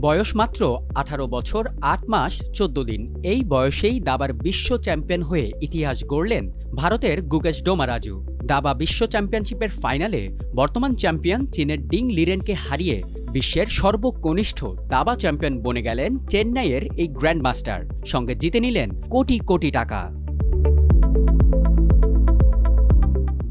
বয়স মাত্র আঠারো বছর, আট মাস, চোদ্দ দিন। এই বয়সেই দাবার বিশ্ব চ্যাম্পিয়ন হয়ে ইতিহাস গড়লেন ভারতের গুকেশ ডোমারাজু। দাবা বিশ্ব চ্যাম্পিয়নশিপের ফাইনালে বর্তমান চ্যাম্পিয়ন চীনের ডিং লিরেনকে হারিয়ে বিশ্বের সর্বকনিষ্ঠ দাবা চ্যাম্পিয়ন বনে গেলেন চেন্নাইয়ের এই গ্র্যান্ড মাস্টার সঙ্গে জিতে নিলেন কোটি কোটি টাকা।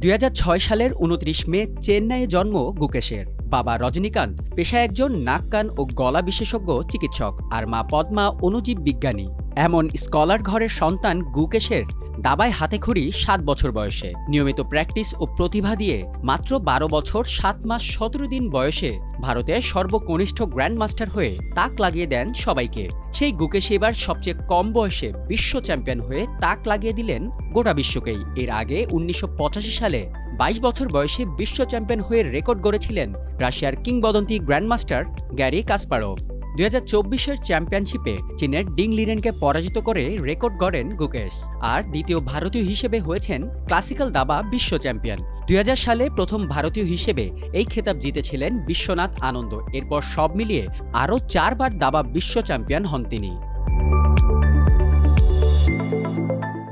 দু হাজার ছয় সালের উনত্রিশ মে চেন্নাইয়ে জন্ম গুকেশের। বাবা রজনীকান্ত, পেশায় একজন নাক, কান ও গলা বিশেষজ্ঞ চিকিৎসক আর মা পদ্মা অনুজীব বিজ্ঞানী। এমন স্কলার ঘরের সন্তান গুকেশের দাবায় হাতে হাতেখড়ি সাত বছর বয়সে। নিয়মিত প্র্যাকটিস ও প্রতিভা দিয়ে মাত্র বারো বছর, সাত মাস, সতেরো দিন বয়সে ভারতের সর্বকনিষ্ঠ গ্র্যান্ডমাস্টার হয়ে তাক লাগিয়ে দেন সবাইকে। সেই গুকেশ এবার সবচেয়ে কম বয়সে বিশ্ব চ্যাম্পিয়ন হয়ে তাক লাগিয়ে দিলেন গোটা বিশ্বকেই। এর আগে উনিশশো পঁচাশি সালে বাইশ বছর বয়সে বিশ্ব চ্যাম্পিয়ন হয়ে রেকর্ড গড়েছিলেন রাশিয়ার কিংবদন্তি গ্র্যান্ডমাস্টার গ্যারি কাসপারভ। দুই হাজার চব্বিশের চ্যাম্পিয়নশিপে চীনের ডিং লিরেনকে পরাজিত করে রেকর্ড গড়েন গুকেশ। আর দ্বিতীয় ভারতীয় হিসেবে হয়েছেন ক্লাসিক্যাল দাবা বিশ্ব চ্যাম্পিয়ন। দুই হাজার সালে প্রথম ভারতীয় হিসেবে এই খেতাব জিতেছিলেন বিশ্বনাথ আনন্দ। এরপর সব মিলিয়ে আরও চারবার দাবা বিশ্ব চ্যাম্পিয়ন হন তিনি।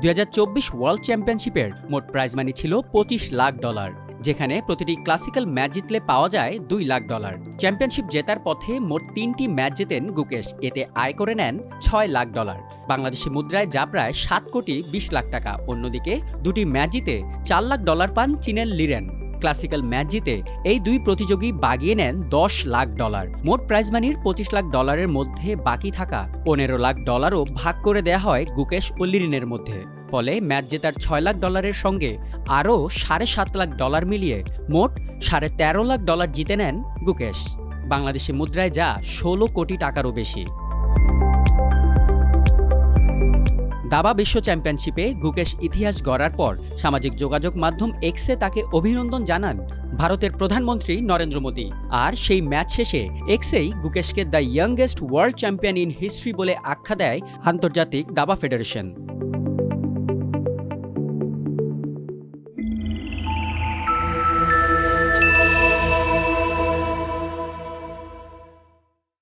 দুই হাজার চব্বিশ ওয়ার্ল্ড চ্যাম্পিয়নশিপের মোট প্রাইজ মানি ছিল পঁচিশ লাখ ডলার, যেখানে প্রতিটি ক্লাসিক্যাল ম্যাচ জিতলে পাওয়া যায় দুই লাখ ডলার। চ্যাম্পিয়নশিপ জেতার পথে মোট তিনটি ম্যাচ জেতেন গুকেশ, এতে আয় করে নেন ছয় লাখ ডলার। বাংলাদেশি মুদ্রায় যা প্রায় সাত কোটি বিশ লাখ টাকা, অন্যদিকে দুটি ম্যাচ জিতে চার লাখ ডলার পান চীনের লিরেন। ক্লাসিক্যাল ম্যাচ জিতে এই দুই প্রতিযোগী বাগিয়ে নেন দশ লাখ ডলার। মোট প্রাইজ মানির পঁচিশ লাখ ডলারের মধ্যে বাকি থাকা পনেরো লাখ ডলারও ভাগ করে দেয়া হয় গুকেশ ও লিরিনের মধ্যে। ফলে ম্যাচ জেতার ছয় লাখ ডলারের সঙ্গে আরও সাড়ে সাত লাখ ডলার মিলিয়ে মোট সাড়ে তেরো লাখ ডলার জিতে নেন গুকেশ। বাংলাদেশি মুদ্রায় যা ষোলো কোটি টাকারও বেশি। দাবা বিশ্ব চ্যাম্পিয়নশিপে গুকেশ ইতিহাস গড়ার পর সামাজিক যোগাযোগ মাধ্যম এক্সে তাকে অভিনন্দন জানান ভারতের প্রধানমন্ত্রী নরেন্দ্র মোদী। আর সেই ম্যাচ শেষে এক্সেই গুকেশকে the youngest world champion in history বলে আখ্যা দেয় আন্তর্জাতিক দাবা ফেডারেশন।